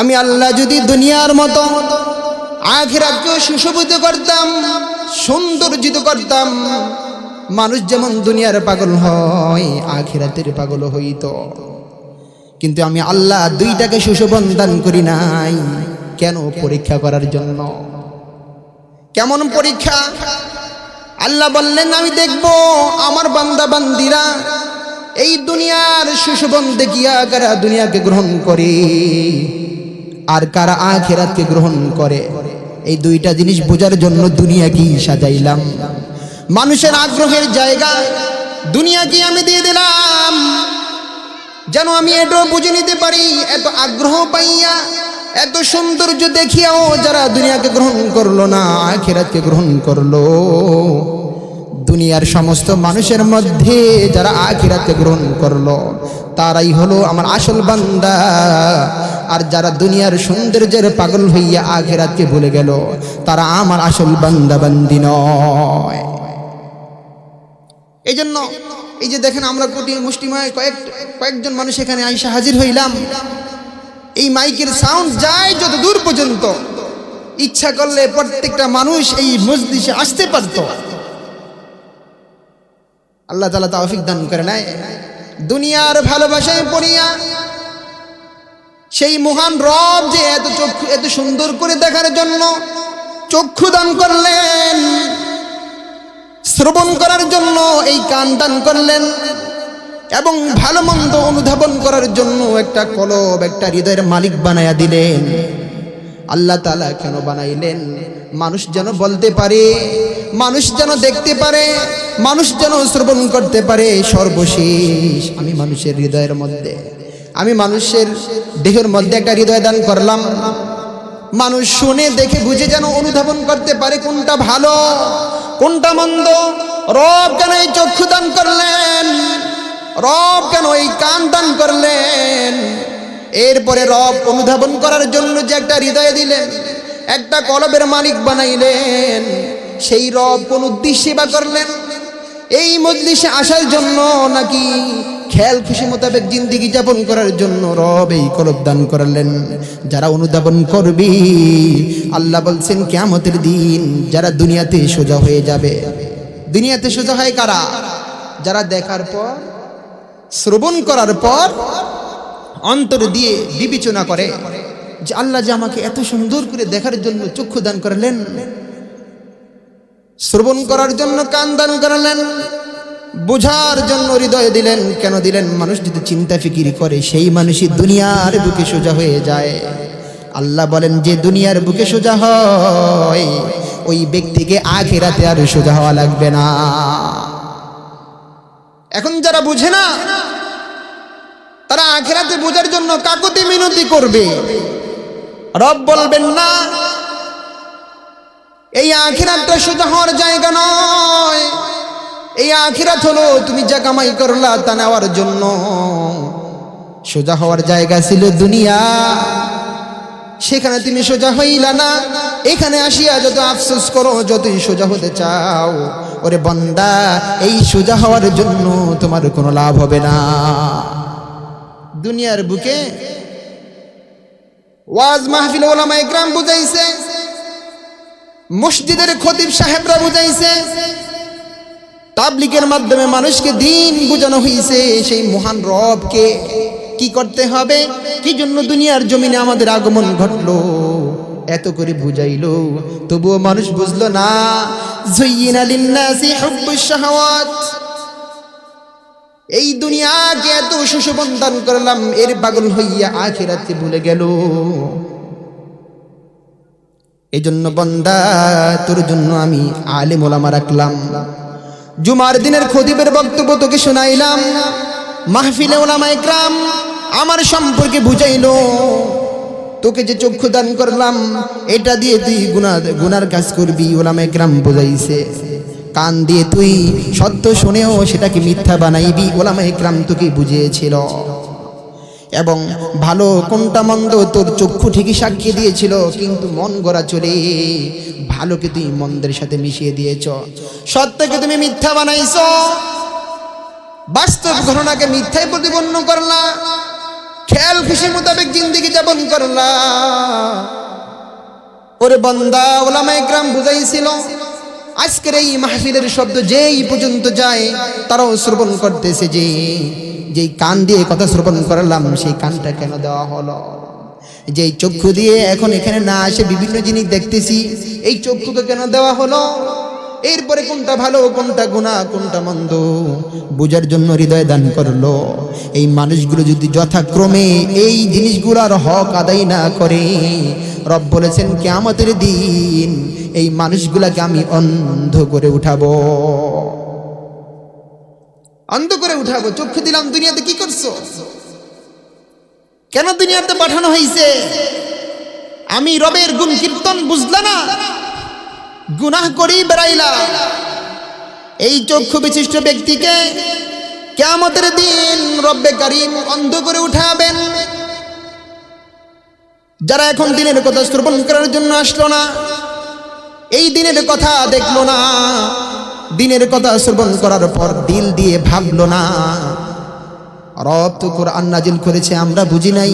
আমি আল্লাহ যদি দুনিয়ার মতো আখিরাতকে সুশোভিত করতাম সৌন্দর্যিত করতাম, মানুষ যেমন দুনিয়ার পাগল হয়, আখিরাতের পাগল হইত। কিন্তু আমি আল্লাহ দুইটাকে সুশোভন দান করি নাই, কেন পরীক্ষা করার জন্য? কেমন পরীক্ষা? আল্লাহ বললেন, আমি দেখব আমার বান্দা বান্দিরা এই দুনিয়ার সুশোভন দেখিয়া কারা দুনিয়াকে গ্রহণ করে? আর কারা আখেরাতকে গ্রহণ করে? এই দুইটা জিনিস বোঝার জন্য দুনিয়া কি সাজাইলাম। মানুষের আগ্রহের জায়গা দুনিয়া কি আমি দিয়ে দিলাম। যেন আমি এটাও বুঝে নিতে পারি, এত আগ্রহ পাইয়া, এত সৌন্দর্য দেখিয়াও যারা দুনিয়াকে গ্রহণ করল না, আখেরাতকে গ্রহণ করল। দুনিয়ার সমস্ত মানুষের মধ্যে যারা আখিরাতকে গ্রহণ করল, তারাই হলো আমার আসল বান্দা। আর যারা দুনিয়ার সৌন্দর্যের পাগল হইয়া আখিরাতকে ভুলে গেল, তারা আমার আসল বান্দা বান্দি নয়। এই জন্য এই যে দেখেন আমরা কোটি মুষ্টিময় কয়েক কয়েকজন মানুষ এখানে আইসা হাজির হইলাম। এই মাইকের সাউন্ড যায় যত দূর পর্যন্ত। ইচ্ছা করলে প্রত্যেকটা মানুষ এই মসজিদে আসতে পারতো। আল্লাহ তালা তাওফিক দান করে নাই দুনিয়ার ভালোবাসায় পড়িয়া সেই মহান রব যে এত চক্ষু, এত সুন্দর করে দেখার জন্য চক্ষু দান করলেন, শ্রবণ করার জন্য, এই কান দান করলেন, এবং ভালো মন্দ অনুধাবন করার জন্য একটা কলব, একটা হৃদয়ের মালিক বানায়া দিলেন। আল্লাহ তালা কেন বানাইলেন? মানুষ যেন বলতে পারে, মানুষ যেন দেখতে পারে, মানুষ যেন শ্রবণ করতে পারে সর্বশেষ আমি মানুষের হৃদয়ের মধ্যে। আমি মানুষের দেহের মধ্যে একটা হৃদয় দান করলাম। মানুষ শুনে, দেখে, বুঝে যেন অনুধাবন করতে পারে কোনটা ভালো, কোনটা মন্দ। রব কেন এই চক্ষু দান করলেন? রব কেন এই কান দান করলেন? এরপরে রব অনুধাবন করার জন্য যে একটা হৃদয় দিলেন, একটা কলবের মালিক বানাইলেন, সেই রব কোন উদ্দেশ্যে বা করলেন? এই মজলিসে আসার জন্য নাকি খেয়াল খুশি মোতাবেক জিন্দিগি যাপন করার জন্য রব এই কলব দান করালেন। যারা অনুধাবন করবি, আল্লাহ বলছেন কেমতের দিন যারা দুনিয়াতে সোজা হয়ে যাবে। দুনিয়াতে সোজা হয় কারা? যারা দেখার পর, শ্রবণ করার পর অন্তর দিয়ে বিবেচনা করে যে আল্লাহ যে আমাকে এত সুন্দর করে দেখার জন্য চক্ষু দান করলেন, শ্রবণ করার জন্য কান দান করলেন বোঝার জন্য হৃদয় দিলেন, কেন দিলেন? মানুষ যদি চিন্তা ফিকির করে, সেই মানুষই দুনিয়ার বুকে সোজা হয়ে যায়। আল্লাহ বলেন, যে দুনিয়ার বুকে সোজা হয়, ওই ব্যক্তিকে আখেরাতে আর সোজা হওয়া লাগবে না। এখন যারা বুঝে না, তারা আখেরাতে বোঝার জন্য কাকতি মিনতি করবে। রব বলবেন, না, এই আখিরাতটা সোজা হওয়ার জায়গা নয়। এই আখিরাত হলো, তুমি যা কামাই করলা তা নেওয়ার জন্য। সোজা হওয়ার জায়গা ছিল দুনিয়া। সেখানে তুমি সোজা হইলা না। এখানে আসিয়া যত আফসোস করো, যতই সোজা হতে চাও। ওরে বন্দা, এই সোজা হওয়ার জন্য তোমার কোনো লাভ হবে না। দুনিয়ার বুকে ওয়াজ মাহফিল ওলামা ইকরাম বুঝাইছে, মসজিদের খতিব সাহেবরা বুঝাইছে তাবলিকের মাধ্যমে মানুষকে দিন বোঝানো হয়েছে সেই মহান রবকে। কি করতে হবে? কি জন্য দুনিয়ার জমিনে আমাদের আগমন ঘটলো? এত করে বুঝাইলো। তবুও মানুষ বুঝলো না। এই দুনিয়াকে এত সুশোভন দান করলাম, এর পাগল হইয়া আখিরাতে ভুলে গেল। এই জন্য বন্দা, তোর জন্য আমি আলেম ওলামা রাখলাম। জুমার দিনের খতিবের বক্তব্য তোকে শোনাইলাম। মাহফিলে ওলামা একরাম আমার সম্পর্কে বুঝাইলো। তোকে যে চক্ষু দান করলাম, এটা দিয়ে তুই গুনা গুনার কাজ করবি, ওলামা একরাম বুঝাইছে। কান দিয়ে তুই সত্য শুনেও সেটাকে মিথ্যা বানাইবি, ওলামা একরাম তোকে বুঝিয়েছিল। এবং ভালো কোনটা মন্দ তোর চক্ষু ঠিকই সাক্ষী দিয়েছিল, কিন্তু মন গড়া চলে। ভালোকে তুই মন্দের সাথে মিশিয়ে দিয়েছ। সত্যকে তুমি মিথ্যা বানাইছ। বাস্তব ঘটনাকে মিথ্যায় প্রতিপন্ন করলা। খেয়াল খুশি মোতাবেক জিন্দিগি যাপন করলা। ওরে বন্দা ওলামা একরাম বুঝাইছিল, আজকের এই মাহফিলের শব্দ যেই পর্যন্ত যায়, তারাও শ্রবণ করতেছে যে, যেই কান দিয়ে কথা শ্রবণ করলাম, সেই কানটা কেন দেওয়া হলো? যেই চক্ষু দিয়ে এখন এখানে না আসে বিভিন্ন জিনিস দেখতেছি, এই চক্ষুকে কেন দেওয়া হলো? এরপরে কোনটা ভালো, কোনটা গুণা, কোনটা মন্দ? বোঝার জন্য হৃদয় দান করল। এই মানুষগুলো যদি যথাক্রমে এই জিনিসগুলোর হক আদায় না করে, রব বলেছেন, কেয়ামতের দিন এই মানুষগুলাকে আমি অন্ধ করে উঠাবো। অন্ধ করে উঠাবো। চক্ষু দিলাম, দুনিয়াতে কি করছ? কেন দুনিয়াতে পাঠানো হয়েছে আমি রবের গুণ কীর্তন বুঝলা না। গুনাহ করেই বেড়াইলা। এই চক্ষু বিশিষ্ট ব্যক্তিকে কেমতের দিন রব্বে কারিম অন্ধ করে উঠাবেন। যারা এখন দিনের কথা শ্রবণ করার জন্য আসলো না, এই দিনের কথা দেখল না, দিনের কথা শ্রবণ করার পর দিল দিয়ে ভাবলো না। রব তো কোরআন নাজিল করেছে, আমরা বুঝি নাই।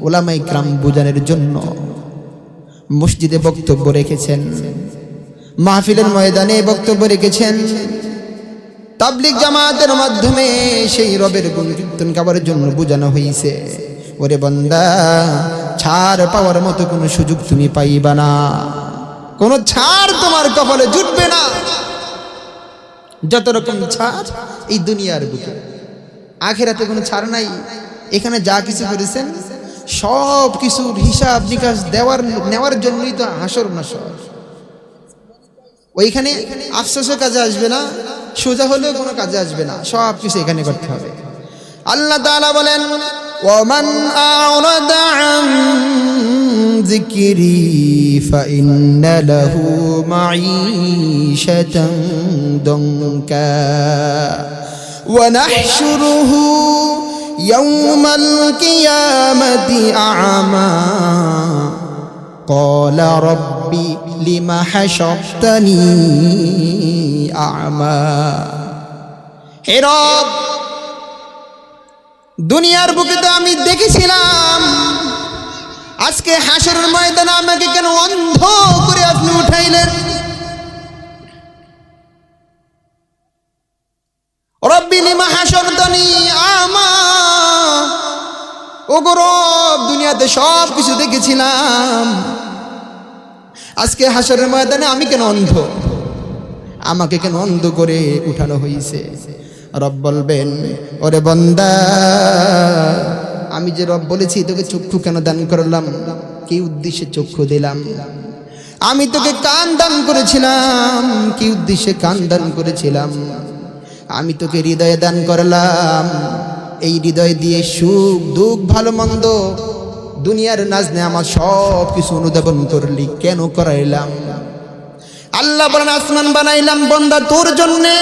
ওলামাই ক্রাম বুঝানোর জন্য মসজিদে বক্তব্য রেখেছেন, মাহফিলের ময়দানে বক্তব্য রেখেছেন। তাবলিক জামাতের মাধ্যমে সেই রবের গুণ কীর্তন জন্য বোঝানো হয়েছে ওরে বন্দা, ছাড় পাওয়ার মতো কোনো সুযোগ তুমি পাইবা না। কোনো ছাড় তোমার কপালে জুটবে না। যত রকম ছাড় এই দুনিয়ার বুকে। আখেরাতে কোনো ছাড় নাই। এখানে যা কিছু করেছেন, সব কিছুর হিসাব নিকাশ দেওয়ার, নেওয়ার জন্যই তো হাসর নাসর। ওইখানে আফসোসও কাজে আসবে না, সোজা হলেও কোনো কাজে আসবে না, সব কিছু এখানে করতে হবে। আল্লাহ তাআলা বলেন যিকরি ফাইন্না লাহু মাঈশাতান দনকা ونحشره يوم القيامة أعمى قال ربي لم حشرتني أعمى হে রব দুনিয়ার বুকে তো আমি দেখেছিলাম আজকে হাসরের ময়দানে আমাকে কেন অন্ধ করে আপনি উঠাইলেন রব্বি লিমা হাসরতনি আমা। ও গো রব, দুনিয়াতে সব কিছু দেখেছিলাম। আজকে হাসরের ময়দানে আমি কেন অন্ধ? আমাকে কেন অন্ধ করে উঠানো হয়েছে রব বলবেন, ওরে বন্দা, আমি যে রব বলেছি, তোকে চক্ষু কেন দান করলাম? কি উদ্দেশ্যে চক্ষু দিলাম? আমি তোকে কান দান করেছিলাম, কি উদ্দেশ্যে কান দান করেছিলাম? আমি তোকে হৃদয়ে দান করলাম। এই হৃদয় দিয়ে সুখ, দুঃখ, ভালো, মন্দ, দুনিয়ার নাজনে আমার সব কিছু অনুধাবন করলি, কেন করাইলাম? আল্লাহ বলেন, আসমান বানাইলাম বন্দা তোর জন্যে,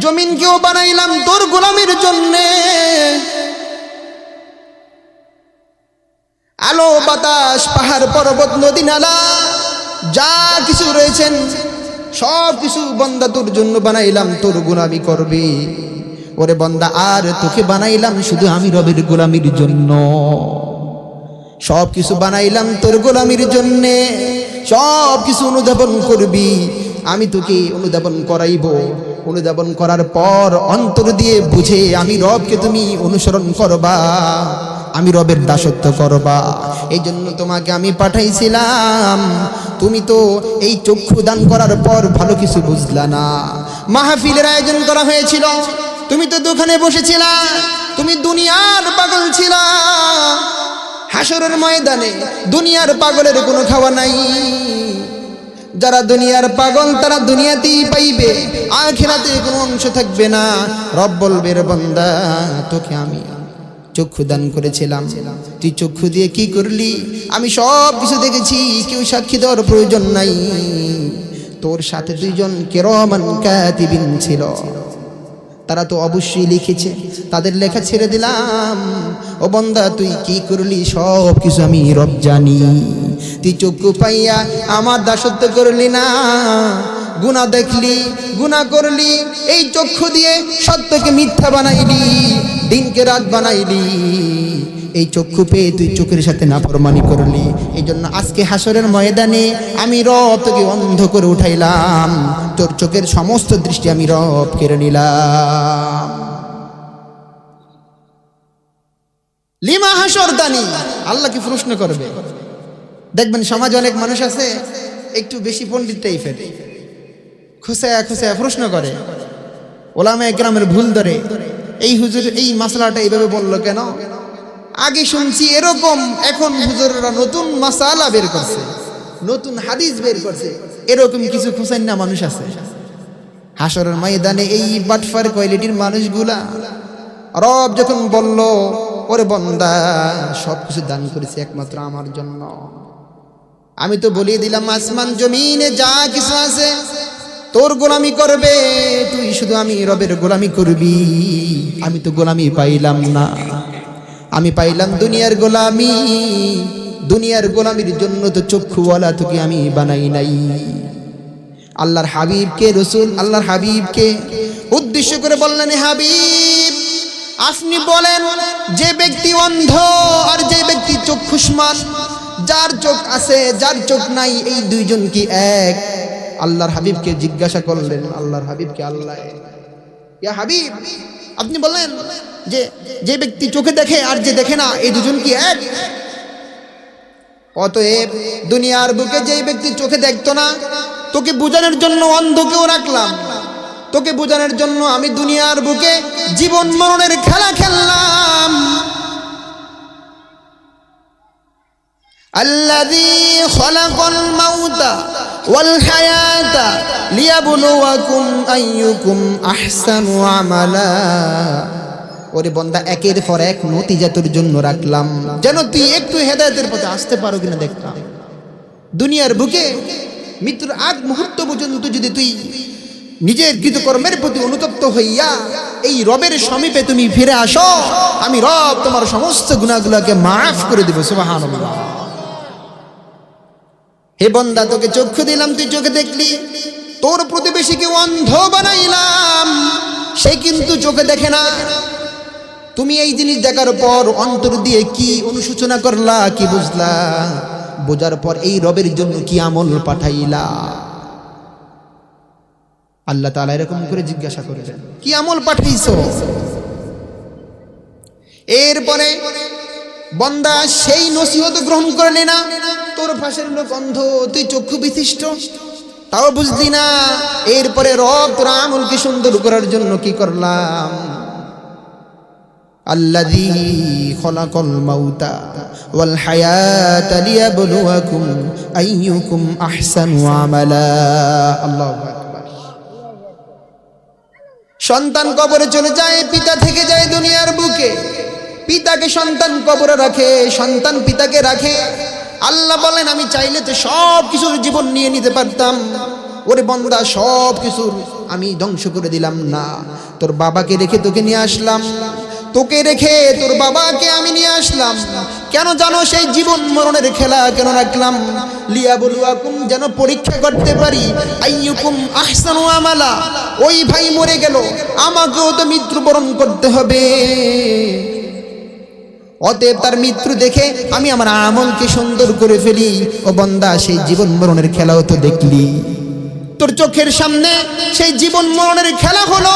জমিনকেও বানাইলাম তোর গোলামের জন্যে। আলো, বাতাস, পাহাড়, পর্বত, নদী, নালা, যা কিছু রয়েছেন সব কিছু বন্দা তোর জন্য বানাইলাম, তোর গোলামি করবি। ওরে বন্দা, আর তোকে বানাইলাম শুধু আমি রবের গোলামির জন্য। সব কিছু বানাইলাম তোর গোলামির জন্যে। সব কিছু অনুধাবন করবি, আমি তোকে অনুধাবন করাইব। অনুধাবন করার পর অন্তর দিয়ে বুঝে আমি রবকে তুমি অনুসরণ করবা। আমি রবের দাসত্ব করবা। এই জন্য তোমাকে আমি পাঠাইছিলাম। তুমি তো এই চক্ষু দান করার পর ভালো কিছু বুঝলা না। মাহফিলের আয়োজন করা হয়েছিল। তুমি তো দোকানে বসেছিলা। তুমি দুনিয়ার পাগল ছিলা। হাসরের ময়দানে দুনিয়ার পাগলের কোনো খাওয়া নাই। যারা দুনিয়ার পাগল, তারা দুনিয়াতেই পাইবে। আখেরাতে কোনো অংশ থাকবে না। রব বলবে বন্দা, তোকে আমি চক্ষু দান করেছিলাম। তুই চক্ষু দিয়ে কি করলি? আমি সব কিছু দেখেছি, কেউ সাক্ষী দেওয়ার প্রয়োজন নাই। তোর সাথে দুইজন কেরমান কাতিবিন ছিল। তারা তো অবশ্যই লিখেছে, তাদের লেখা ছেড়ে দিলাম। ও বন্দা, তুই কি করলি? সব কিছু আমি রব জানি। তুই চক্ষু পাইয়া আমার দাসত্ব করলি না। গুণা দেখলি গুণা করলি, এই চক্ষু দিয়ে সত্যকে মিথ্যা বানাইলি, দিনকে রাত বানাইলি। এই চক্ষু পেয়ে তুই চোখের সাথে না নাফরমানি করলি। এই জন্য আজকে হাসরের ময়দানে আমি রব তোকে অন্ধ করে উঠাইলাম। তোর চোখের সমস্ত দৃষ্টি আমি রব কেড়ে নিলাম। লিমা হাসর দানি আল্লাহকে প্রশ্ন করবে? দেখবেন সমাজে অনেক মানুষ আছে, একটু বেশি পণ্ডিত টাইপের খুসায়া খুসায়া প্রশ্ন করে ওলামা একরামের ভুল ধরে, এই হুজুর এই মাসালাটা এইভাবে বলল কেন? আগে শুনছি এরকম, এখন হুজুররা নতুন মাসালা বের করছে, নতুন হাদিস বের করছে, এরকম কিছু খুসাইন না মানুষ আছে। হাসরের ময়দানে এই বাটফার কোয়ালিটির মানুষগুলা, রব যখন বলল, ওরে বন্দা, সব কিছু দান করেছে একমাত্র আমার জন্য। আমি তো বলিয়ে দিলাম, আসমান, জমিনে যা কিছু আছে তোর গোলামি করবে, তুই শুধু আমি রবের গোলামি করবি। আমি তো গোলামি পাইলাম না। আমি পাইলাম দুনিয়ার গোলামি। দুনিয়ার গোলামির জন্য তো চক্ষুওয়ালা তোকে আমি বানাই নাই। আল্লাহর হাবিবকে, রসুল আল্লাহর হাবিবকে উদ্দেশ্য করে বললেন হাবিব, আপনি বলেন, যে ব্যক্তি অন্ধ আর যে ব্যক্তি চক্ষুষ্মান, যার চোখ আছে, যার চোখ নাই, এই দুইজন কি এক? আল্লাহর হাবিবকে জিজ্ঞাসা করলেন, আল্লাহর হাবিবকে আল্লাহ ইয়া হাবিব, আপনি বললেন যে যে ব্যক্তি চোখে দেখে আর যে দেখে না, এই দুজন কি এক? অতএব দুনিয়ার বুকে যে ব্যক্তি চোখে দেখতো না, তোকে বোঝানোর জন্য অন্ধকেও রাখলাম। তোকে বোঝানোর জন্য আমি দুনিয়ার বুকে জীবন মরণের খেলা খেললাম। আল্লাহ খলাকল মাউতা والحياة ليبلوكم أيكم أحسن عملا ওরে বন্দা একের পর এক নতিজা তোর জন্য রাখলাম যেন তুই একটু হেদায়তের পথে আসতে পারো কিনা দেখতাম দুনিয়ার বুকে মৃত্যুর আগ মুহূর্ত পর্যন্ত যদি তুই নিজের কৃতকর্মের প্রতি অনুতপ্ত হইয়া এই রবের সমীপে তুমি ফিরে আসো আমি রব তোমার সমস্ত গুণাগুলোকে মাফ করে দেবো সুবাহান হে বন্দা, তোকে চক্ষু দিলাম, তুই চোখে দেখলি? তোর প্রতিবেশীকে অন্ধ বানাইলাম। সে কিন্তু চোখে দেখে না। তুমি এই জিনিস দেখার পর অন্তর দিয়ে কি অনুশোচনা করলা, কি বুঝলা? বোঝার পর এই রবের জন্য কি আমল পাঠাইলা? আল্লাহ তাআলা এরকম করে জিজ্ঞাসা করেছেন, কি আমল পাঠাইছো? এরপরে বন্দা সেই নসিহত গ্রহণ করে নে না। তোর ফাঁসের লোক অন্ধ, তুই চক্ষু বিশিষ্ট। তাও বুঝলি না, এরপরে রব তোর আমলকে সুন্দর করার জন্য কি করলাম? আমালা। সন্তান কবরে চলে যায়, পিতা থেকে যায় দুনিয়ার বুকে। পিতাকে সন্তান কবরে রাখে, সন্তান পিতাকে রাখে। আল্লাহ বলেন, আমি চাইলে তো সব কিছুর জীবন নিয়ে নিতে পারতাম। ওরে বন্দা, সব কিছুর আমি ধ্বংস করে দিলাম না। তোর বাবাকে রেখে তোকে নিয়ে আসলাম। তোকে রেখে তোর বাবাকে আমি নিয়ে আসলাম। কেন জানো সেই জীবন মরণের খেলা কেন রাখলাম? লিয়া বলুয়াকুম যেন পরীক্ষা করতে পারি। আইয়ুকুম আহসানু আমালা। ওই ভাই মরে গেল, আমাকেও তো মৃত্যুবরণ করতে হবে। অতএব তার মৃত্যু দেখে আমি আমার আমলকে সুন্দর করে ফেলি। ও বন্দা, সেই জীবন মরণের খেলাও তো দেখলি। তোর চোখের সামনে সেই জীবন মরণের খেলা হলো।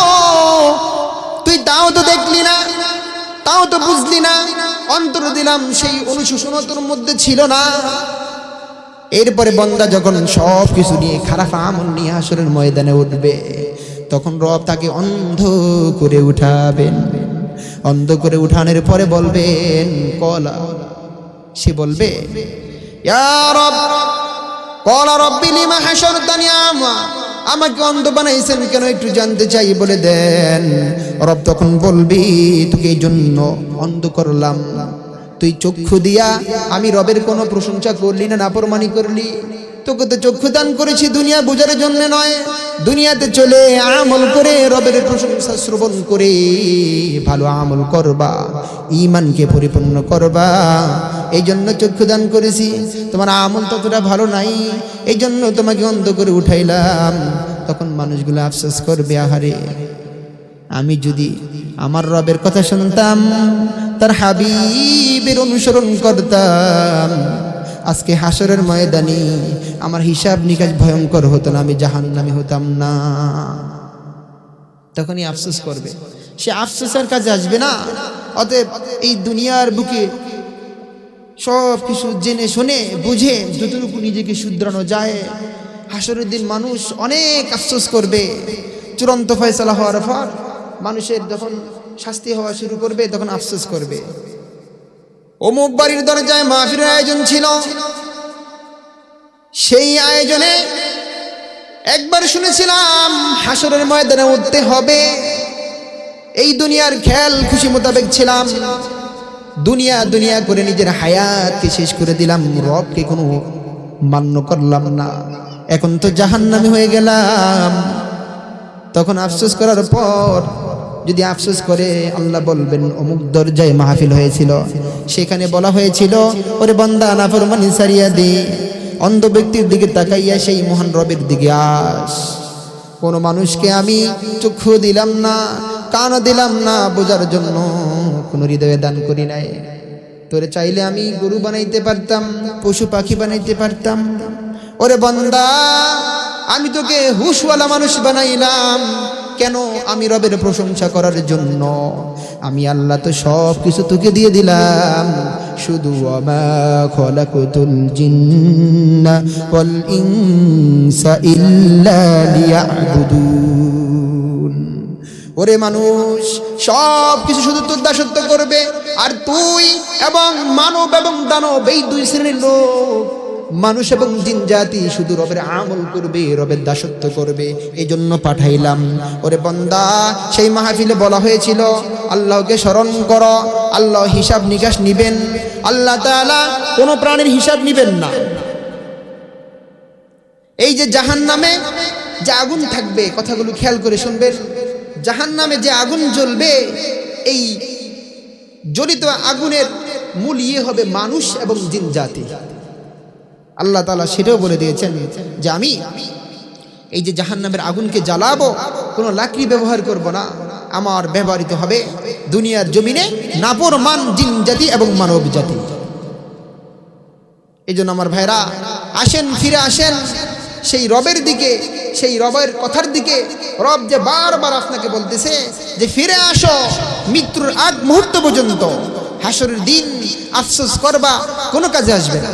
তুই তাও তো দেখলি না, তাও তো বুঝলি না, অন্তর দিলাম সেই অনুশোচনা তোর মধ্যে ছিল না। এরপরে বন্দা যখন সব কিছু নিয়ে, খারাপ আমল নিয়ে আসরের ময়দানে উঠবে, তখন রব তাকে অন্ধ করে উঠাবেন। অন্ধ করে উঠানের পরে বলবেন, কলা। সে বলবে, "ইয়া রব, কলা রব্বি, লিমা হাশরতানি আমা। আমাকে অন্ধ বানাইছেন কেন একটু জানতে চাই, বলে দেন, রব তখন বলবি, তোকে এই জন্য অন্ধ করলাম। তুই চক্ষু দিয়া আমি রবের কোনো প্রশংসা করলি না নাপরমানি করলি। তোকে তো চক্ষু দান করেছি দুনিয়া বোঝার জন্য নয়। দুনিয়াতে চলে আমল করে রবের প্রশংসা শ্রবণ করে ভালো আমল করবা ইমানকে পরিপূর্ণ করবা। এই জন্য চক্ষু দান করেছি। তোমার আমল ততটা ভালো নাই। এই জন্য তোমাকে অন্ধ করে উঠাইলাম। তখন মানুষগুলো আফসোস করবে, আহারে, আমি যদি আমার রবের কথা শুনতাম, তার হাবিবের অনুসরণ করতাম। আজকে হাসরের ময়দানে আমার হিসাব নিকাশ ভয়ঙ্কর হতো না, আমি জাহান্নামে হতাম না। তখনই আফসোস করবে। সে আফসোসের কাজে আসবে না। অতএব এই দুনিয়ার বুকে সব কিছু জেনে শুনে, বুঝে যতটুকু নিজেকে শুধরানো যায় হাসরের দিন মানুষ অনেক আফসোস করবে। চূড়ান্ত ফয়সলা হওয়ার পর মানুষের যখন শাস্তি হওয়া শুরু করবে, তখন আফসোস করবে। অমুক বাড়ির দরজায় মাহফিলের আয়োজন ছিল। সেই আয়োজনে একবার শুনেছিলাম হাসরের ময়দানে উঠতে হবে। এই দুনিয়ার খেয়াল খুশি মোতাবেক ছিলাম। দুনিয়া দুনিয়া করে নিজের হায়াতকে শেষ করে দিলাম, রবকে কোনো মান্য করলাম না। এখন তো জাহান্নামি হয়ে গেলাম। তখন আফসোস করার পর যদি আফসোস করে, আল্লাহ বলবেন, অমুক দরজায় মাহফিল হয়েছিল। সেখানে বলা হয়েছিল, ওরে বন্দা, নাফরমানি সারিয়া দে। অন্ধ ব্যক্তির দিকে তাকাইয়া সেই মহান রবের দিকে আস। কোনো মানুষকে আমি চক্ষু দিলাম না কান দিলাম না, বোঝার জন্য কোনো হৃদয়ে দান করি নাই। তোরে চাইলে আমি গরু বানাইতে পারতাম, পশু পাখি বানাইতে পারতাম। ওরে বন্দা, আমি তোকে হুশওয়ালা মানুষ বানাইলাম। কেন আমি রবের প্রশংসা করার জন্য? আমি আল্লাহ তো সব কিছু তোকে দিয়ে দিলাম। শুধু ইল্লা ওরে মানুষ সব কিছু শুধু তোর দাসত্ব করবে। আর তুই এবং মানব এবং দানব, এই দুই শ্রেণির লোক মানুষ এবং জিন জাতি শুধু রবের আমল করবে, রবের দাসত্ব করবে এই জন্য পাঠাইলাম। ওরে বন্দা, সেই মাহফিলে বলা হয়েছিল, আল্লাহকে স্মরণ কর, আল্লাহ হিসাব নিকাশ নিবেন, আল্লাহ তাআলা কোনো প্রাণীর হিসাব নিবেন না। এই যে জাহান নামে যে আগুন থাকবে, কথাগুলো খেয়াল করে শুনবেন জাহান নামে যে আগুন জ্বলবে, এই জ্বলিত আগুনের মূল ইয়ে হবে মানুষ এবং জিন জাতি। আল্লাহ তালা সেটাও বলে দিয়েছেন যে আমি এই যে জাহান নামের আগুনকে জ্বালাবো, কোনো লাকড়ি ব্যবহার করব না। আমার ব্যবহৃত হবে দুনিয়ার জমিনে নাপর মান জিন জাতি এবং মানব জাতি। এই জন্য আমার ভাইরা, আসেন, ফিরে আসেন। সেই রবের দিকে, সেই রবের কথার দিকে রব যে বারবার আপনাকে বলতেছে যে, ফিরে আসো, মৃত্যুর আগ মুহূর্ত পর্যন্ত। হাসরের দিন আফসোস করবা, কোনো কাজে আসবে না।